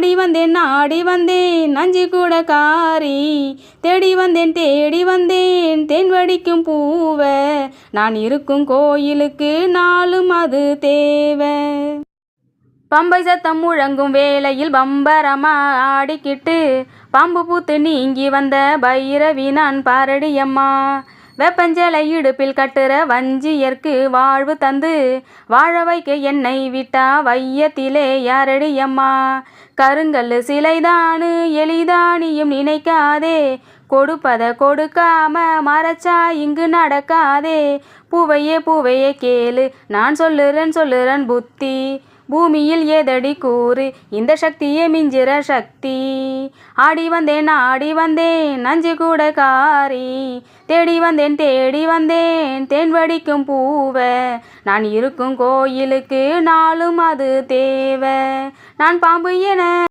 ஆடி வந்தேன் ஆடி வந்தேன் நஞ்சு கூட காரி. தேடி வந்தேன் தேடி வந்தேன் தேன் வடிக்கும் பூவ. நான் இருக்கும் கோயிலுக்கு நாளும் அது தேவை. பம்பை சத்தம் முழங்கும் வேளையில் பம்பரமா ஆடிக்கிட்டு பாம்பு பூத்து நீங்கி வந்த பைரவி நான் பாரடியம்மா. வெப்பஞ்சலை இடுப்பில் கட்டுற வஞ்சியர்க்கு வாழ்வு தந்து வாழ வைக்க என்னை விட்டா வையத்திலே யாரடியம்மா கருங்கல் சிலைதானு எளிதானியும் நினைக்காதே கொடுப்பத கொடுக்காம மறைச்சா இங்கு நடக்காதே. பூவையே பூவையே கேளு நான் சொல்லுறேன் சொல்லுறேன் புத்தி. பூமியில் ஏதடி கூறு இந்த சக்தியே மிஞ்சிற சக்தி. ஆடி வந்தேன் ஆடி வந்தேன் நஞ்சு கூட காரி தேடி வந்தேன் தேடி வந்தேன். தேன் வடிக்கும் பூவை நான் இருக்கும் கோயிலுக்கு நாளும் அது தேவை. நான் பாம்பு என